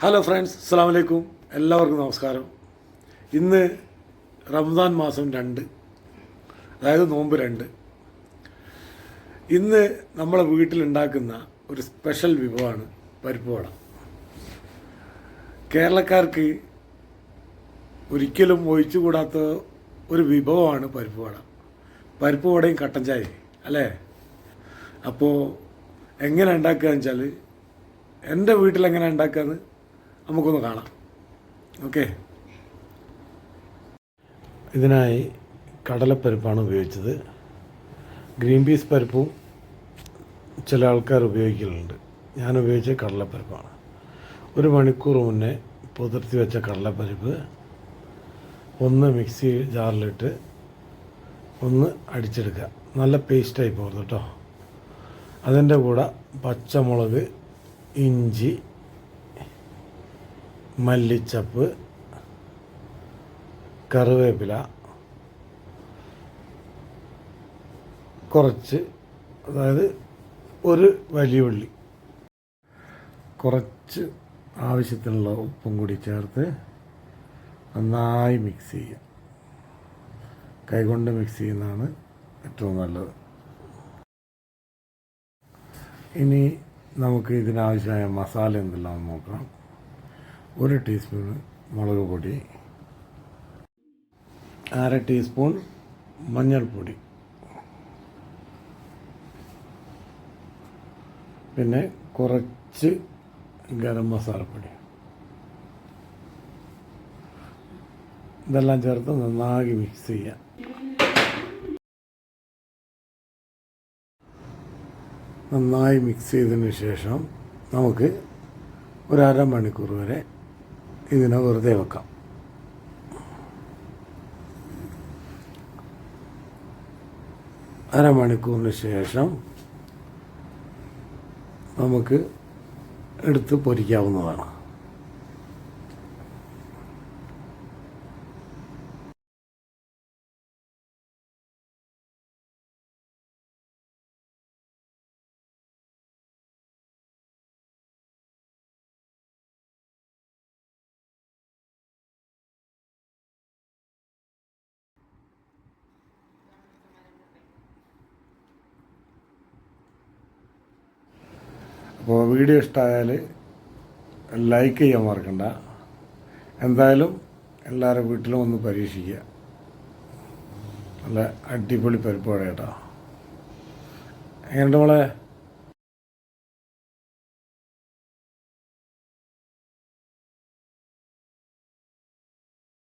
Hello friends അസ്സാം വലൈക്കും എല്ലാവർക്കും നമസ്കാരം. ഇന്ന് റംസാൻ മാസം രണ്ട്. അതായത് നോമ്പ് രണ്ട്. ഇന്ന് നമ്മളെ വീട്ടിലുണ്ടാക്കുന്ന ഒരു സ്പെഷ്യൽ വിഭവമാണ് പരിപ്പ് വട. കേരളക്കാർക്ക് ഒരിക്കലും ഒഴിച്ചുകൂടാത്ത ഒരു വിഭവമാണ് പരിപ്പ് വട. പരിപ്പ് വടയും കട്ടൻ ചായയും അല്ലേ? അപ്പോൾ എങ്ങനെ ഉണ്ടാക്കുക വെച്ചാൽ എന്റെ വീട്ടിൽ എങ്ങനെ ഉണ്ടാക്കാന്ന് നമുക്കൊന്ന് കാണാം. ഓക്കെ. ഇതിനായി കടലപ്പരിപ്പാണ് ഉപയോഗിച്ചത്. ഗ്രീൻ പീസ് പരിപ്പും ചില ആൾക്കാർ ഉപയോഗിക്കലുണ്ട്. ഞാൻ ഉപയോഗിച്ച കടലപ്പരിപ്പാണ്. ഒരു മണിക്കൂർ മുന്നേ പുതിർത്തി വെച്ച കടലപ്പരിപ്പ് ഒന്ന് മിക്സി ജാറിലിട്ട് ഒന്ന് അടിച്ചെടുക്കുക. നല്ല പേസ്റ്റായി പോകുന്നു കേട്ടോ. അതിന്റെ കൂടെ പച്ചമുളക് ഇഞ്ചി മല്ലിച്ചപ്പ് കറിവേപ്പില കുറച്ച് അതായത് ഒരു വലിയ ഉള്ളി. കുറച്ച് ആവശ്യത്തിനുള്ള ഉപ്പും കൂടി ചേർത്ത് നന്നായി മിക്സ് ചെയ്യുക. കൈകൊണ്ട് മിക്സ് ചെയ്യുന്നതാണ് ഏറ്റവും നല്ലത്. ഇനി നമുക്ക് ഇതിനാവശ്യമായ മസാല എന്തെല്ലാം നോക്കാം. ഒരു ടീസ്പൂൺ മുളക് പൊടി അര ടീസ്പൂൺ മഞ്ഞൾപ്പൊടി പിന്നെ കുറച്ച് ഗരം മസാലപ്പൊടി. ഇതെല്ലാം ചേർത്ത് നന്നായി മിക്സ് ചെയ്യാം. നന്നായി മിക്സ് ചെയ്തതിന് ശേഷം നമുക്ക് ഒരു അരമണിക്കൂർ വരെ ഇതിനെ വെറുതെ വെക്കാം. അരമണിക്കൂറിന് ശേഷം നമുക്ക് എടുത്ത് പൊരിക്കാവുന്നതാണ്. അപ്പോൾ വീഡിയോ ഇഷ്ടമായാൽ ലൈക്ക് ചെയ്യാൻ മറക്കണ്ട. എന്തായാലും എല്ലാവരുടെ വീട്ടിലും ഒന്ന് പരീക്ഷിക്കുക. നല്ല അടിപൊളി പരിപ്പ് വട കേട്ടോ. എങ്ങനെയുണ്ട് മോളെ?